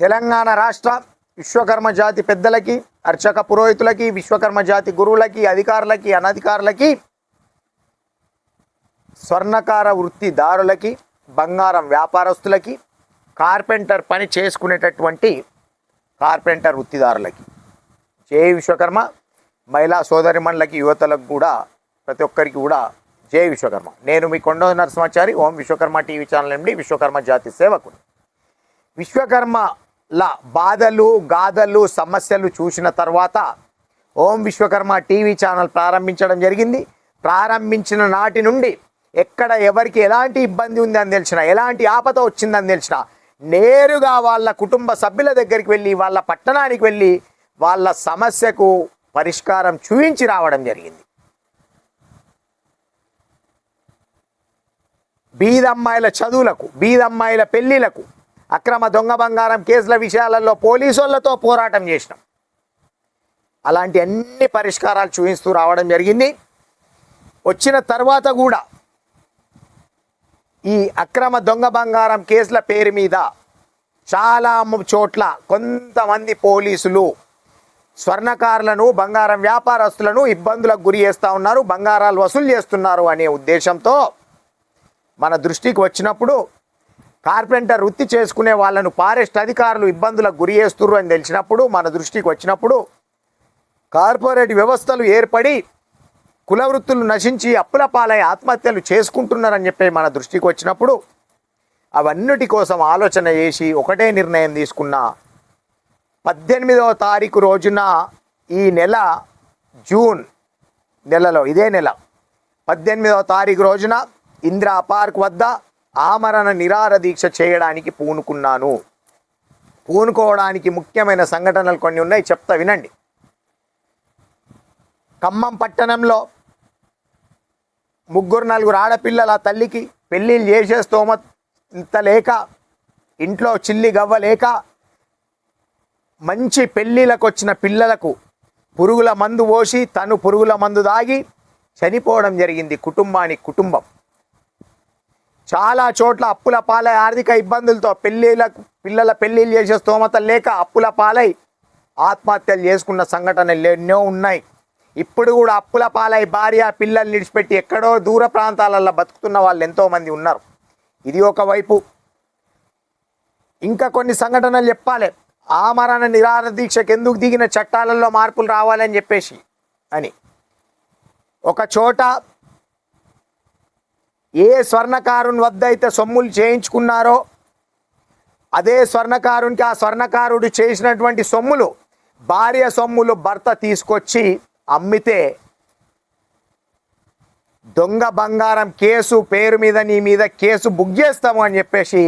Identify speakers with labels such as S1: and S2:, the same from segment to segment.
S1: తెలంగాణ రాష్ట్ర విశ్వకర్మ జాతి పెద్దలకి అర్చక పురోహితులకి విశ్వకర్మ జాతి గురువులకి అధికారులకి అనధికారులకి స్వర్ణకార వృత్తిదారులకి బంగారం వ్యాపారస్తులకి కార్పెంటర్ పని చేసుకునేటటువంటి కార్పెంటర్ వృత్తిదారులకి. జై విశ్వకర్మ. మహిళా సోదరిమణులకి యువతలకు కూడా ప్రతి ఒక్కరికి కూడా జై విశ్వకర్మ. నేను మీ కొండ నరసింహాచారి. ఓం విశ్వకర్మ టీవీ ఛానల్ నుండి విశ్వకర్మ జాతి సేవకుడు. లా బాధలు గాథలు సమస్యలు చూసిన తర్వాత ఓం విశ్వకర్మ టీవీ ఛానల్ ప్రారంభించడం జరిగింది. ప్రారంభించిన నాటి నుండి ఎక్కడ ఎవరికి ఎలాంటి ఇబ్బంది ఉంది అని తెలిసిన ఎలాంటి ఆపద వచ్చిందని తెలిసిన నేరుగా వాళ్ళ కుటుంబ సభ్యుల దగ్గరికి వెళ్ళి వాళ్ళ పట్టణానికి వెళ్ళి వాళ్ళ సమస్యకు పరిష్కారం చూపించి రావడం జరిగింది. బీదమ్మాయిల చదువులకు బీదమ్మాయిల పెళ్ళిలకు అక్రమ దొంగ బంగారం కేసుల విషయాలలో పోలీసులతో పోరాటం చేసినాం. అలాంటి అన్ని పరిష్కారాలు చూపిస్తూ రావడం జరిగింది. వచ్చిన తర్వాత కూడా ఈ అక్రమ దొంగ బంగారం కేసుల పేరు మీద చాలా చోట్ల కొంతమంది పోలీసులు స్వర్ణకారులను బంగారం వ్యాపారస్తులను ఇబ్బందులకు గురి చేస్తూ ఉన్నారు బంగారాలు వసూలు చేస్తున్నారు అనే ఉద్దేశంతో మన దృష్టికి వచ్చినప్పుడు కార్పెంటర్ వృత్తి చేసుకునే వాళ్ళను ఫారెస్ట్ అధికారులు ఇబ్బందులకు గురి చేస్తున్నారు అని తెలిసినప్పుడు మన దృష్టికి వచ్చినప్పుడు కార్పొరేట్ వ్యవస్థలు ఏర్పడి కుల వృత్తులు నశించి అప్పుల పాలై ఆత్మహత్యలు చేసుకుంటున్నారని చెప్పి మన దృష్టికి వచ్చినప్పుడు అవన్నిటి కోసం ఆలోచన చేసి ఒకటే నిర్ణయం తీసుకున్న పద్దెనిమిదవ తారీఖు రోజున ఈ నెల జూన్ నెలలో ఇదే నెల పద్దెనిమిదవ తారీఖు రోజున ఇందిరా పార్క్ వద్ద ఆమరణ నిరార దీక్ష చేయడానికి పూనుకున్నాను. పూనుకోవడానికి ముఖ్యమైన సంఘటనలు కొన్ని ఉన్నాయి చెప్తా వినండి. ఖమ్మం పట్టణంలో ముగ్గురు నలుగురు ఆడపిల్లల తల్లికి పెళ్ళిళ్ళు చేసే స్తోమత లేక ఇంట్లో చిల్లి గవ్వలేక మంచి పెళ్ళిళ్ళకు వచ్చిన పిల్లలకు పురుగుల మందు పోసి తను పురుగుల మందు దాగి చనిపోవడం జరిగింది కుటుంబానికి కుటుంబం. చాలా చోట్ల అప్పుల పాలై ఆర్థిక ఇబ్బందులతో పెళ్ళిళ్ళ పిల్లల పెళ్ళిళ్ళు చేసే స్తోమత లేక అప్పుల పాలై ఆత్మహత్యలు చేసుకున్న సంఘటనలు ఎన్నో ఉన్నాయి. ఇప్పుడు కూడా అప్పుల పాలై భార్య పిల్లల్ని విడిచిపెట్టి ఎక్కడో దూర ప్రాంతాలలో బతుకుతున్న వాళ్ళు ఎంతోమంది ఉన్నారు. ఇది ఒకవైపు ఇంకా కొన్ని సంఘటనలు చెప్పాలి. ఆమరణ నిరాహార దీక్షకు ఎందుకు దిగిన చట్టాలలో మార్పులు రావాలని చెప్పేసి అని. ఒక చోట ఏ స్వర్ణకారుని వద్ద అయితే సొమ్ములు చేయించుకున్నారో అదే స్వర్ణకారునికి ఆ స్వర్ణకారుడు చేసినటువంటి సొమ్ములు భార్య సొమ్ములు భర్త తీసుకొచ్చి అమ్మితే దొంగ బంగారం కేసు పేరు మీద నీ మీద కేసు బుక్ చేస్తాము అని చెప్పేసి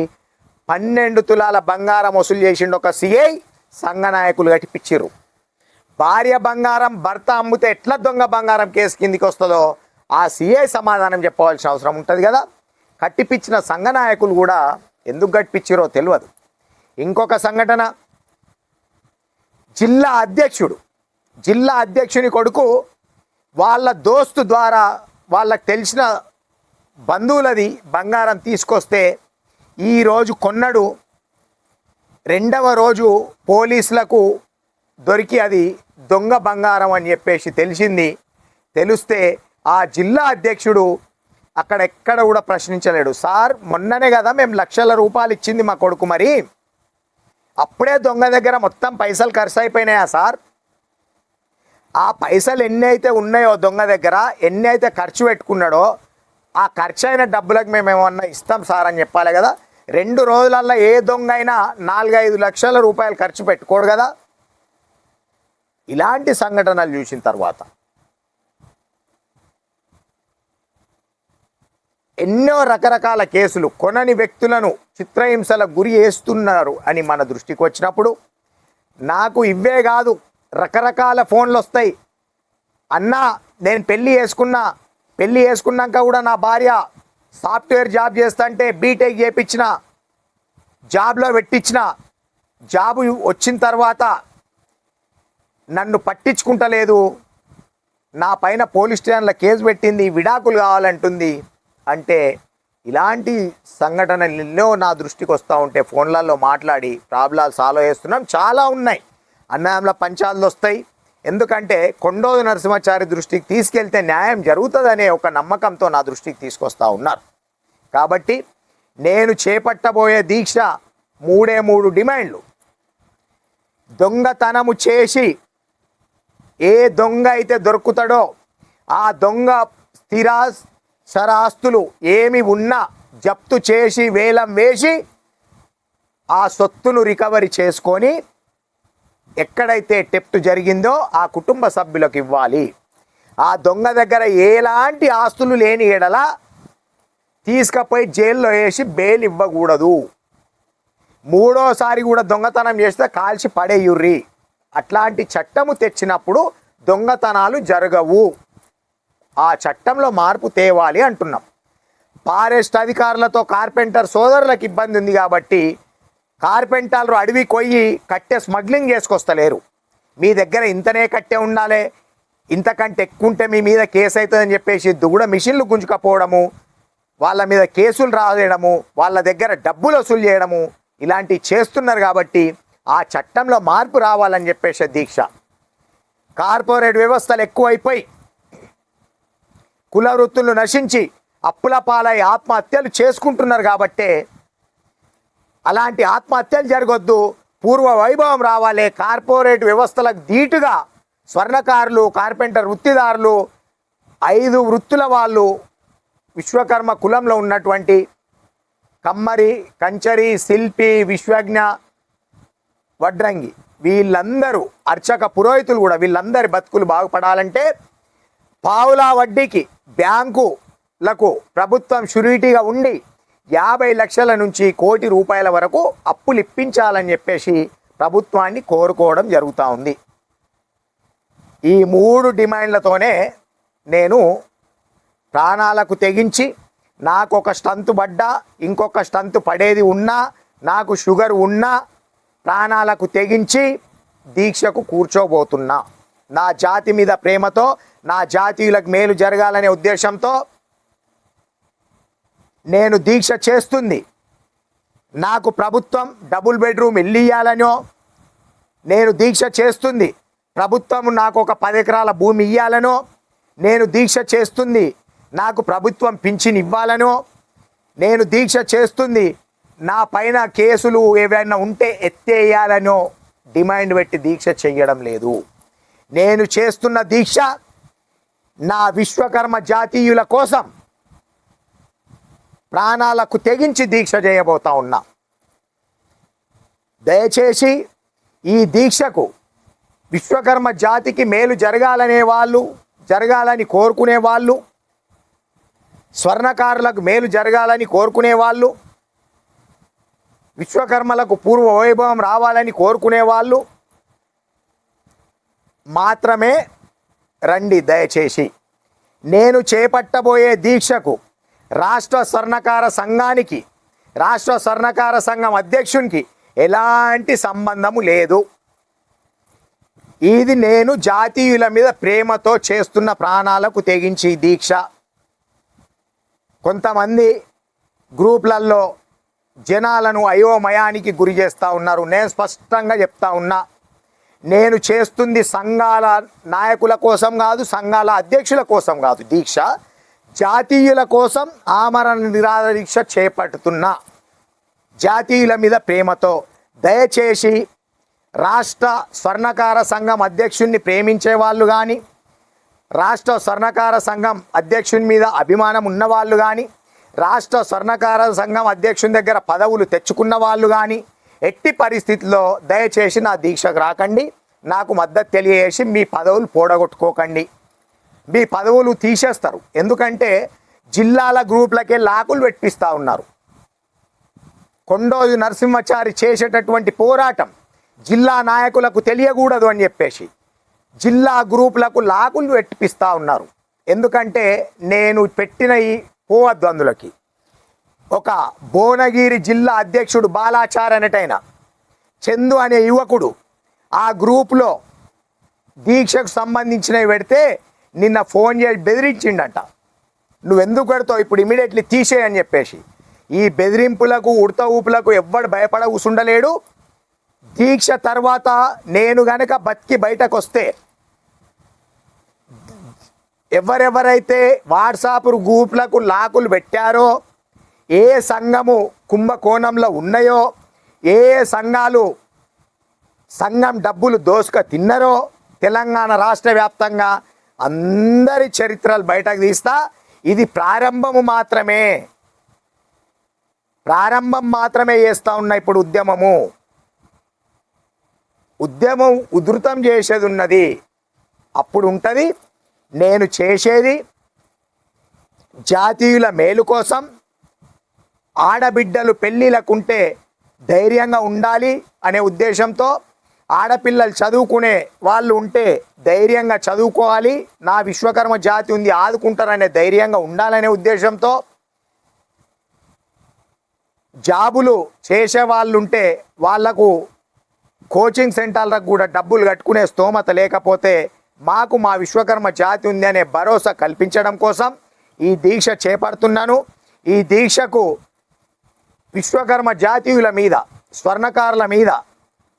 S1: పన్నెండు తులాల బంగారం వసూలు చేసిండు ఒక సిఐ సంఘ నాయకులు కట్టిపిచ్చిర్రు భార్య బంగారం భర్త అమ్మితే ఎట్లా దొంగ బంగారం కేసు కిందికి వస్తుందో ఆ సీఐ సమాధానం చెప్పవలసిన అవసరం ఉంటుంది కదా? కట్టిపిచ్చిన సంఘ నాయకులు కూడా ఎందుకు కట్టిపిచ్చిరో తెలియదు ఇంకొక సంఘటన. జిల్లా అధ్యక్షుడు జిల్లా అధ్యక్షుని కొడుకు వాళ్ళ దోస్తు ద్వారా వాళ్ళకు తెలిసిన బంధువులది బంగారం తీసుకొస్తే ఈరోజు కొన్నడు. రెండవ రోజు పోలీసులకు దొరికి అది దొంగ బంగారం అని చెప్పేసి తెలిసింది. తెలిస్తే ఆ జిల్లా అధ్యక్షుడు అక్కడ ఎక్కడ కూడా ప్రశ్నించలేడు. సార్ మొన్ననే కదా మేము లక్షల రూపాయలు ఇచ్చింది మా కొడుకు మరి. అప్పుడే దొంగ దగ్గర మొత్తం పైసలు ఖర్చు అయిపోయినాయా సార్? ఆ పైసలు ఎన్ని అయితే ఉన్నాయో దొంగ దగ్గర ఎన్ని అయితే ఖర్చు పెట్టుకున్నాడో ఆ ఖర్చు అయిన డబ్బులకు మేము ఏమన్నా ఇస్తాం సార్ అని చెప్పాలి కదా? రెండు రోజులల్లో ఏ దొంగ అయినా నాలుగైదు లక్షల రూపాయలు ఖర్చు పెట్టుకోడు కదా? ఇలాంటి సంఘటనలు చూసిన తర్వాత ఎన్నో రకరకాల కేసులు కొనని వ్యక్తులను చిత్రహింసలకు గురి వేస్తున్నారు అని మన దృష్టికి వచ్చినప్పుడు నాకు ఇవే కాదు రకరకాల ఫోన్లు వస్తాయి. అన్నా నేను పెళ్ళి చేసుకున్నా పెళ్ళి చేసుకున్నాక కూడా నా భార్య సాఫ్ట్వేర్ జాబ్ చేస్తుంటే బీటెక్ చేయించిన జాబ్లో పెట్టించిన జాబు వచ్చిన తర్వాత నన్ను పట్టించుకుంటలేదు. నా పైన పోలీస్ స్టేషన్లో కేసు పెట్టింది విడాకులు కావాలంటుంది. అంటే ఇలాంటి సంఘటనలు ఎన్నో నా దృష్టికి వస్తూ ఉంటే ఫోన్లలో మాట్లాడి ప్రాబ్లాలు సాల్వ్ చేస్తున్నాం. చాలా ఉన్నాయి. అన్యాయంలో పంచాలు వస్తాయి. ఎందుకంటే కొండోజు నరసింహాచారి దృష్టికి తీసుకెళ్తే న్యాయం జరుగుతుందనే ఒక నమ్మకంతో నా దృష్టికి తీసుకొస్తా ఉన్నారు. కాబట్టి నేను చేపట్టబోయే దీక్ష మూడే మూడు డిమాండ్లు. దొంగతనము చేసి ఏ దొంగ అయితే దొరుకుతాడో ఆ దొంగ స్థిరా సరాస్తులు ఏమి ఉన్నా జప్తు చేసి వేలం వేసి ఆ సొత్తును రికవరీ చేసుకొని ఎక్కడైతే టెప్ట్ జరిగిందో ఆ కుటుంబ సభ్యులకు ఇవ్వాలి. ఆ దొంగ దగ్గర ఎలాంటి ఆస్తులు లేని ఎడల తీసుకపోయి జైల్లో వేసి బెయిల్ ఇవ్వకూడదు. మూడోసారి కూడా దొంగతనం చేస్తే కాల్చి పడేయుర్రి. అట్లాంటి చట్టము తెచ్చినప్పుడు దొంగతనాలు జరగవు. ఆ చట్టంలో మార్పు తేవాలి అంటున్నాం. ఫారెస్ట్ అధికారులతో కార్పెంటర్ సోదరులకు ఇబ్బంది ఉంది కాబట్టి కార్పెంటర్లు అడవి కొయ్యి కట్టె స్మగ్లింగ్ చేసుకొస్తలేరు. మీ దగ్గర ఇంతనే కట్టె ఉండాలి ఇంతకంటే ఎక్కువ ఉంటే మీ మీద కేసు అవుతుందని చెప్పేసి దుగుడ మిషన్లు గుంజుకపోవడము వాళ్ళ మీద కేసులు రాయడము వాళ్ళ దగ్గర డబ్బులు వసూలు చేయడము ఇలాంటివి చేస్తున్నారు కాబట్టి ఆ చట్టంలో మార్పు రావాలని చెప్పేసి దీక్ష. కార్పొరేట్ వ్యవస్థలు ఎక్కువైపోయి కుల వృత్తులు నశించి అప్పుల పాలై ఆత్మహత్యలు చేసుకుంటున్నారు కాబట్టే అలాంటి ఆత్మహత్యలు జరగొద్దు. పూర్వ వైభవం రావాలి. కార్పొరేట్ వ్యవస్థలకు ధీటుగా స్వర్ణకారులు కార్పెంటర్ వృత్తిదారులు ఐదు వృత్తుల వాళ్ళు విశ్వకర్మ కులంలో ఉన్నటువంటి కమ్మరి కంచరి శిల్పి విశ్వజ్ఞ వడ్రంగి వీళ్ళందరూ అర్చక పురోహితులు కూడా వీళ్ళందరి బతుకులు బాగుపడాలంటే పావులా వడ్డీకి బ్యాంకులకు ప్రభుత్వం షురిటీగా ఉండి యాభై లక్షల నుంచి కోటి రూపాయల వరకు అప్పులు ఇప్పించాలని చెప్పేసి ప్రభుత్వాన్ని కోరుకోవడం జరుగుతూ ఉంది. ఈ మూడు డిమాండ్లతోనే నేను ప్రాణాలకు తెగించి నాకు ఒక స్టంతు పడ్డా ఇంకొక స్టంతు పడేది ఉన్నా నాకు షుగర్ ఉన్నా ప్రాణాలకు తెగించి దీక్షకు కూర్చోబోతున్నా. నా జాతి మీద ప్రేమతో నా జాతీయులకు మేలు జరగాలనే ఉద్దేశంతో నేను దీక్ష చేస్తుంది. నాకు ప్రభుత్వం డబుల్ బెడ్రూమ్ ఇల్లు ఇయ్యాలనో నేను దీక్ష చేస్తుంది. ప్రభుత్వం నాకు ఒక పది ఎకరాల భూమి ఇయ్యాలనో నేను దీక్ష చేస్తుంది. నాకు ప్రభుత్వం పింఛన్ ఇవ్వాలనో నేను దీక్ష చేస్తుంది. నా పైన కేసులు ఏవైనా ఉంటే ఎత్తేయాలనో డిమాండ్ పెట్టి దీక్ష చేయడం లేదు. నేను చేస్తున్న దీక్ష నా విశ్వకర్మ జాతీయుల కోసం ప్రాణాలకు తెగించి దీక్ష చేయబోతా ఉన్నా. దయచేసి ఈ దీక్షకు విశ్వకర్మ జాతికి మేలు జరగాలనే వాళ్ళు జరగాలని కోరుకునే వాళ్ళు స్వర్ణకారులకు మేలు జరగాలని కోరుకునే వాళ్ళు విశ్వకర్మలకు పూర్వ వైభవం రావాలని కోరుకునే వాళ్ళు మాత్రమే రండి దయచేసి. నేను చేపట్టబోయే దీక్షకు రాష్ట్ర స్వర్ణకార సంఘానికి రాష్ట్ర స్వర్ణకార సంఘం అధ్యక్షునికి ఎలాంటి సంబంధము లేదు. ఇది నేను జాతీయుల మీద ప్రేమతో చేస్తున్న ప్రాణాలకు తెగించి దీక్ష. కొంతమంది గ్రూప్లలో జనాలను అయోమయానికి గురి చేస్తూ ఉన్నారు. నేను స్పష్టంగా చెప్తా ఉన్నా. నేను చేస్తుంది సంఘాల నాయకుల కోసం కాదు సంఘాల అధ్యక్షుల కోసం కాదు. దీక్ష జాతీయుల కోసం ఆమరణ నిరాధ దీక్ష చేపడుతున్నా జాతీయుల మీద ప్రేమతో దయచేసి రాష్ట్ర స్వర్ణకార సంఘం అధ్యక్షుడిని ప్రేమించే వాళ్ళు కానీ రాష్ట్ర స్వర్ణకార సంఘం అధ్యక్షుని మీద అభిమానం ఉన్నవాళ్ళు కానీ రాష్ట్ర స్వర్ణకార సంఘం అధ్యక్షుని దగ్గర పదవులు తెచ్చుకున్న వాళ్ళు కానీ ఎట్టి పరిస్థితుల్లో దయచేసి నా దీక్షకు రాకండి. నాకు మద్దతు తెలియజేసి మీ పదవులు పోడగొట్టుకోకండి. మీ పదవులు తీసేస్తారు. ఎందుకంటే జిల్లాల గ్రూపులకే లాకులు పెట్టిస్తూ ఉన్నారు. కొండోజు నరసింహచారి చేసేటటువంటి పోరాటం జిల్లా నాయకులకు తెలియకూడదు అని చెప్పేసి జిల్లా గ్రూపులకు లాకులు పెట్టిపిస్తూ ఉన్నారు. ఎందుకంటే నేను పెట్టిన ఈ పోవద్దు అందులోకి. ఒక భువనగిరి జిల్లా అధ్యక్షుడు బాలాచార్ అనేటైన చందు అనే యువకుడు ఆ గ్రూపులో దీక్షకు సంబంధించినవి పెడితే నిన్న ఫోన్ చేసి బెదిరించిండట. నువ్వు ఎందుకు ఇప్పుడు ఇమీడియట్లీ తీసేయని చెప్పేసి. ఈ బెదిరింపులకు ఉడత ఊపులకు ఎవ్వడు భయపడ కూసుండలేడు. దీక్ష తర్వాత నేను గనక బతికి బయటకు వస్తే ఎవరెవరైతే వాట్సాప్ గ్రూపులకు లాకులు పెట్టారో ఏ సంఘము కుంభకోణంలో ఉన్నాయో ఏ సంఘాలు సంఘం డబ్బులు దోసుక తిన్నరో తెలంగాణ రాష్ట్ర వ్యాప్తంగా అందరి చరిత్రలు బయటకు తీస్తా ఇది ప్రారంభము మాత్రమే. ప్రారంభం మాత్రమే చేస్తా ఉన్నా ఇప్పుడు ఉద్యమము. ఉద్యమం ఉధృతం చేసేది ఉన్నది. అప్పుడు ఉంటుంది నేను చేసేది జాతీయుల మేలు కోసం ఆడబిడ్డలు పెళ్ళిళ్ళకుంటే ధైర్యంగా ఉండాలి అనే ఉద్దేశంతో ఆడపిల్లలు చదువుకునే వాళ్ళు ఉంటే ధైర్యంగా చదువుకోవాలి. నా విశ్వకర్మ జాతి ఉంది ఆదుకుంటారనే ధైర్యంగా ఉండాలనే ఉద్దేశంతో జాబులు చేసే వాళ్ళు ఉంటే వాళ్ళకు కోచింగ్ సెంటర్లకు కూడా డబ్బులు కట్టుకునే స్తోమత లేకపోతే మాకు మా విశ్వకర్మ జాతి ఉంది అనే భరోసా కల్పించడం కోసం ఈ దీక్ష చేపడుతున్నాను. ఈ దీక్షకు విశ్వకర్మ జాతీయుల మీద స్వర్ణకారుల మీద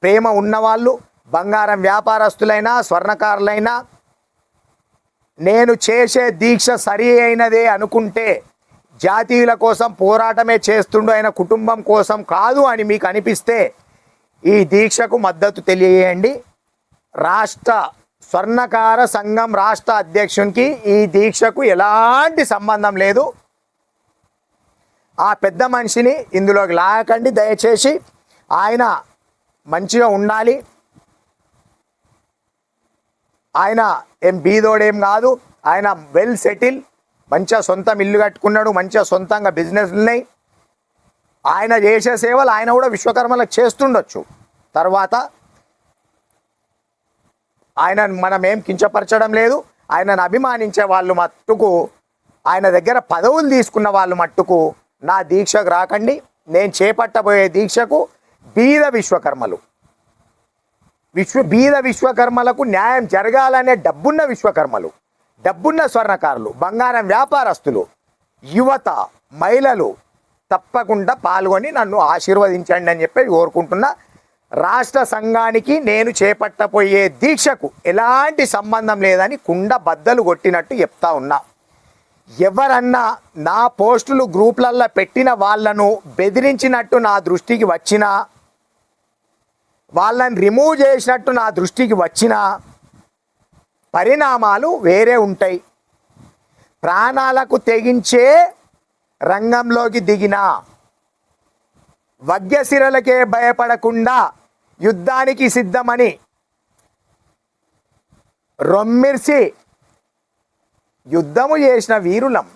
S1: ప్రేమ ఉన్నవాళ్ళు బంగారం వ్యాపారస్తులైనా స్వర్ణకారులైనా నేను చేసే దీక్ష సరి అయినదే అనుకుంటే జాతీయుల కోసం పోరాటమే చేస్తుండు ఆయన కుటుంబం కోసం కాదు అని మీకు అనిపిస్తే ఈ దీక్షకు మద్దతు తెలియజేయండి. రాష్ట్ర స్వర్ణకార సంఘం రాష్ట్ర అధ్యక్షునికి ఈ దీక్షకు ఎలాంటి సంబంధం లేదు. ఆ పెద్ద మనిషిని ఇందులోకి లాగకండి. దయచేసి ఆయన మంచిగా ఉండాలి. ఆయన ఏం బీదోడేం కాదు. ఆయన వెల్ సెటిల్ మంచిగా సొంతం ఇల్లు కట్టుకున్నాడు మంచిగా సొంతంగా బిజినెస్ ఉన్నాయి. ఆయన చేసే సేవలు ఆయన కూడా విశ్వకర్మలకు చేస్తుండొచ్చు. తర్వాత ఆయన మనం ఏం కించపరచడం లేదు. ఆయనను అభిమానించే వాళ్ళు మట్టుకు ఆయన దగ్గర పదవులు తీసుకున్న వాళ్ళు మట్టుకు నా దీక్షకు రాకండి. నేను చేపట్టబోయే దీక్షకు బీద విశ్వకర్మలు. విశ్వ బీద విశ్వకర్మలకు న్యాయం జరగాలనే డబ్బున్న విశ్వకర్మలు డబ్బున్న స్వర్ణకారులు బంగారం వ్యాపారస్తులు యువత మహిళలు తప్పకుండా పాల్గొని నన్ను ఆశీర్వదించండి అని చెప్పి కోరుకుంటున్నా. రాష్ట్ర సంఘానికి నేను చేపట్టబోయే దీక్షకు ఎలాంటి సంబంధం లేదని కుండ బద్దలు కొట్టినట్టు చెప్తా ఉన్నా. ఎవరన్నా నా పోస్టులు గ్రూప్లల్లో పెట్టిన వాళ్ళను బెదిరించినట్టు నా దృష్టికి వచ్చినా వాళ్ళని రిమూవ్ చేసినట్టు నా దృష్టికి వచ్చిన పరిణామాలు వేరే ఉంటాయి. ప్రాణాలకు తెగించే రంగంలోకి దిగిన వగ్యశిరలకే భయపడకుండా యుద్ధానికి సిద్ధమని రొమ్మిర్సి యుద్ధము చేసిన వీరులం.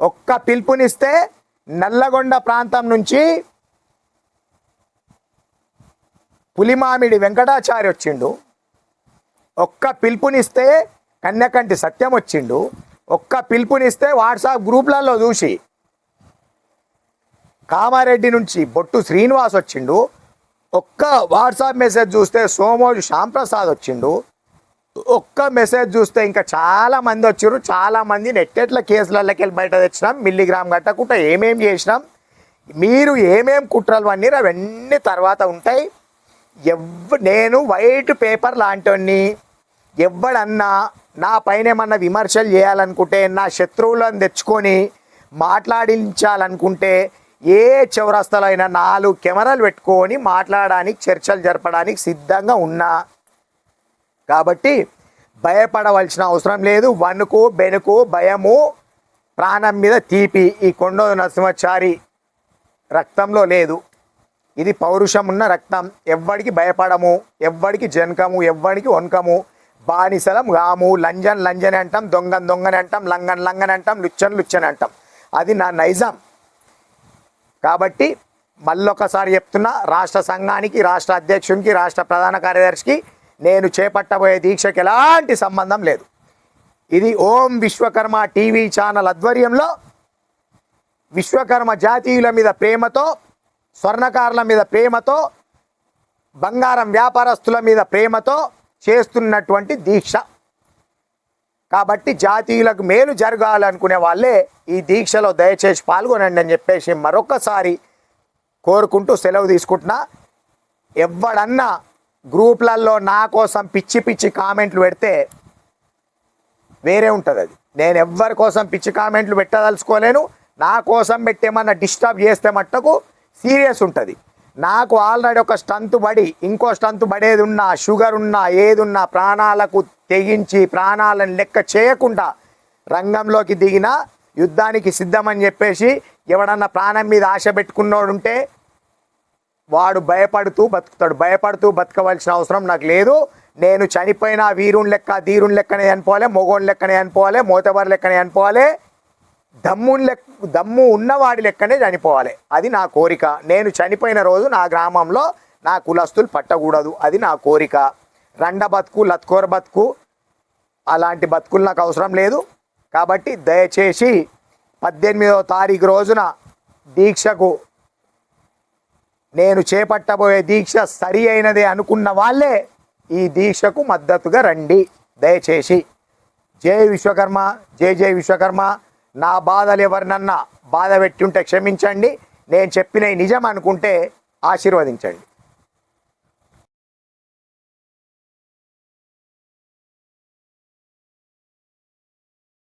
S1: ఒక్క పిలుపునిస్తే నల్లగొండ ప్రాంతం నుంచి పులిమామిడి వెంకటాచారి వచ్చిండు. ఒక్క పిలుపునిస్తే కన్యకంటి సత్యం వచ్చిండు. ఒక్క పిలుపునిస్తే వాట్సాప్ గ్రూప్లలో చూసి. కామారెడ్డి నుంచి బొట్టు శ్రీనివాస్ వచ్చిండు. ఒక్క వాట్సాప్ మెసేజ్ చూస్తే సోమోజు శ్యాంప్రసాద్ వచ్చిండు. ఒక్క మెసేజ్ చూస్తే ఇంకా చాలా మంది వచ్చారు చాలా మంది నెట్టెట్ల కేసులలోకి వెళ్ళి బయట తెచ్చినాం. మిల్లీగ్రామ్ కట్టకుండా ఏమేం చేసినాం. మీరు ఏమేం కుట్రలు అన్నీ అవన్నీ తర్వాత ఉంటాయి. ఎవ్ నేను వైట్ పేపర్ లాంటివన్నీ ఎవడన్నా నా పైన ఏమన్నా విమర్శలు చేయాలనుకుంటే నా శత్రువులను తెచ్చుకొని మాట్లాడించాలనుకుంటే ఏ చౌరస్తలైనా నాలుగు కెమెరాలు పెట్టుకొని మాట్లాడడానికి చర్చలు జరపడానికి సిద్ధంగా ఉన్నా కాబట్టి భయపడవలసిన అవసరం లేదు. వణుకు బెనుకు భయము ప్రాణం మీద తీపి ఈ కొండ నరసింహచారి రక్తంలో లేదు. ఇది పౌరుషం ఉన్న రక్తం. ఎవ్వడికి భయపడము ఎవ్వడికి జనకము ఎవ్వడికి వనకము బానిసలం గాము లంజన్ లంజన్ అంటాం దొంగన్ దొంగని అంటాం లంగన్ లంగన్ అంటాం లుచ్చన్ లుచ్చన్ అంటాం. అది నా నైజాం. కాబట్టి మళ్ళొకసారి చెప్తున్నా రాష్ట్ర సంఘానికి రాష్ట్ర అధ్యక్షునికి రాష్ట్ర ప్రధాన కార్యదర్శికి నేను చేపట్టబోయే దీక్షకు ఎలాంటి సంబంధం లేదు. ఇది ఓం విశ్వకర్మ టీవీ ఛానల్ ఆధ్వర్యంలో విశ్వకర్మ జాతీయుల మీద ప్రేమతో స్వర్ణకారుల మీద ప్రేమతో బంగారం వ్యాపారస్తుల మీద ప్రేమతో చేస్తున్నటువంటి దీక్ష. కాబట్టి జాతీయులకు మేలు జరగాలనుకునే వాళ్ళే ఈ దీక్షలో దయచేసి పాల్గొనండి అని చెప్పేసి మరొకసారి కోరుకుంటూ సెలవు తీసుకుంటున్నా. ఎవడన్నా గ్రూప్లలో నా కోసం పిచ్చి పిచ్చి కామెంట్లు పెడితే వేరే ఉంటుంది అది. నేను ఎవ్వరి కోసం పిచ్చి కామెంట్లు పెట్టదలుచుకోలేను. నా కోసం పెట్టేమన్నా డిస్టర్బ్ చేస్తే మట్టుకు సీరియస్ ఉంటుంది. నాకు ఆల్రెడీ ఒక స్టంతు పడి ఇంకో స్టంతు పడేది ఉన్నా షుగర్ ఉన్నా ఏదున్నా ప్రాణాలకు తెగించి ప్రాణాలను లెక్క చేయకుండా రంగంలోకి దిగిన యుద్ధానికి సిద్ధమని చెప్పేసి ఎవడన్నా ప్రాణం మీద ఆశ పెట్టుకున్నోడు ఉంటే వాడు భయపడుతూ బతుకుతాడు. భయపడుతూ బతకవలసిన అవసరం నాకు లేదు. నేను చనిపోయిన వీరుని లెక్క ధీరుని లెక్కనే చనిపోవాలి మొగోని లెక్కనే చనిపోవాలి మోతబరి లెక్కనే చనిపోవాలి దమ్ముని లెక్క దమ్ము ఉన్నవాడి లెక్కనే చనిపోవాలి. అది నా కోరిక. నేను చనిపోయిన రోజు నా గ్రామంలో నా కులస్తులు పట్టకూడదు. అది నా కోరిక. రండ బతుకు లత్కోర బతుకు అలాంటి బతుకులు నాకు అవసరం లేదు. కాబట్టి దయచేసి పద్దెనిమిదవ తారీఖు రోజున దీక్షకు నేను చేపట్టబోయే దీక్ష సరి అయినదే అనుకున్న వాళ్ళే ఈ దీక్షకు మద్దతుగా రండి. దయచేసి జై విశ్వకర్మ జై జై విశ్వకర్మ. నా బాధలు ఎవరినన్నా బాధ పెట్టి ఉంటే క్షమించండి. నేను చెప్పిన నిజం అనుకుంటే ఆశీర్వదించండి.